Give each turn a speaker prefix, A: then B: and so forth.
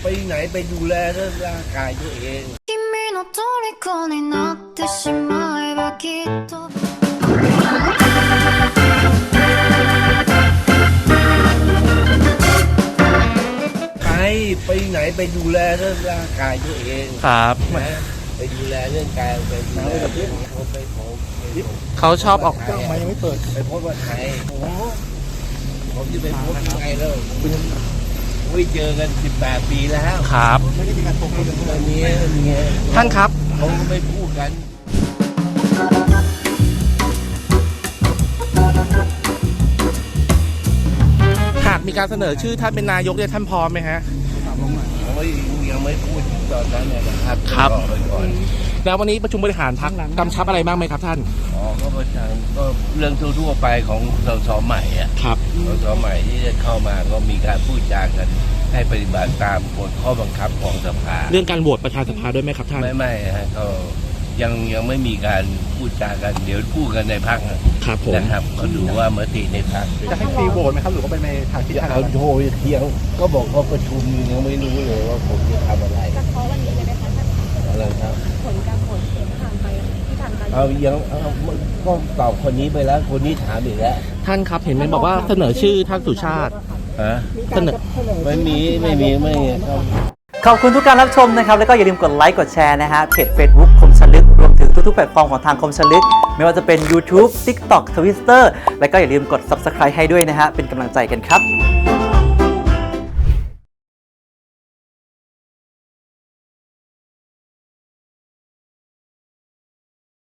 A: ไปไหนไปดูแลร่างกายตัวเองไปไปไหนไปดูแลเรื่องร่างกายตัวเอง
B: ครับ
A: นะไปดูแลเรื่องกายไปดูแลเรื่เขาไป
B: เขาชอบออก
A: ตั้งมยังไม่เปิด ไปพสต์ว่าใครผมจะไปพสต์ยังไงแล้ว ไม่เจอกัน 18 ปีแล้ว
B: ครับ
A: ตอนนี้เนี่ย
B: ท่านครับ
A: เขาก็ไม่พูดกัน
B: หากมีการเสนอชื่อท่านเป็นนายกเนี่ยท่านพร้อมไหมฮะ
A: เขาไม่ ยังไม่พูดถึงตอนนั้นเนี่ยนะครับ
B: ครับ
A: ก็ไปก่อน
B: แล้ววันนี้ประชุมบริหารพักกำชับอะไรบ้างไหมครับท่าน
A: อ๋อก็ประชันก็เรื่องทั่วๆไปของสสใหม่อะ
B: ครับ
A: สสใหม่ที่จะเข้ามาก็มีการพูดจากันให้ปฏิบัติตามกฎข้อบังคับของสภา
B: เรื่องการโหวตประธานสภาด้วยไหมครับท่าน
A: ไม่ไม่ฮะก็ ยังยังไม่มีการพูดจากัน เดี๋ยวพูดกันในพัก
B: ครับผม
A: นะครับก็ดูว่ามติในพัก
C: จะให้ฟรีโหวตไหมครับหรือว่าเป็นในทางที่ทาง
A: เอาโทรเที่ยงก็บอกเขาประชุมอยู่ยังไม่รู้เลยว่าผมจะทำอะไร
D: จะเคาะวันนี้เลยไหมคะถ้า
A: อะไรครับ
D: ผลการโหวตที่ผ่านไปที่ผ่านไป
A: เอายังเอาก็ตอบคนนี้ไปแล้ว คนนี้ถามอีกแล้ว
B: ท่านครับเห็นไหมบอกว่าเสนอชื่อท่านสุชาติ
A: ฮะ
B: เสนอ
A: ไม่มีไม่มีไม่มีครับ
E: ขอบคุณทุกการรับชมนะครับ แล้วก็อย่าลืมกดไลค์กดแชร์นะฮะเพจ Facebook คมชลึกรวมถึง ทุกๆแพลตฟอร์มของทางคมชลิก ไม่ว่าจะเป็น YouTube TikTok Twitter และก็อย่าลืมกด Subscribe ให้ด้วยนะฮะ เป็นกำลังใจกันครับ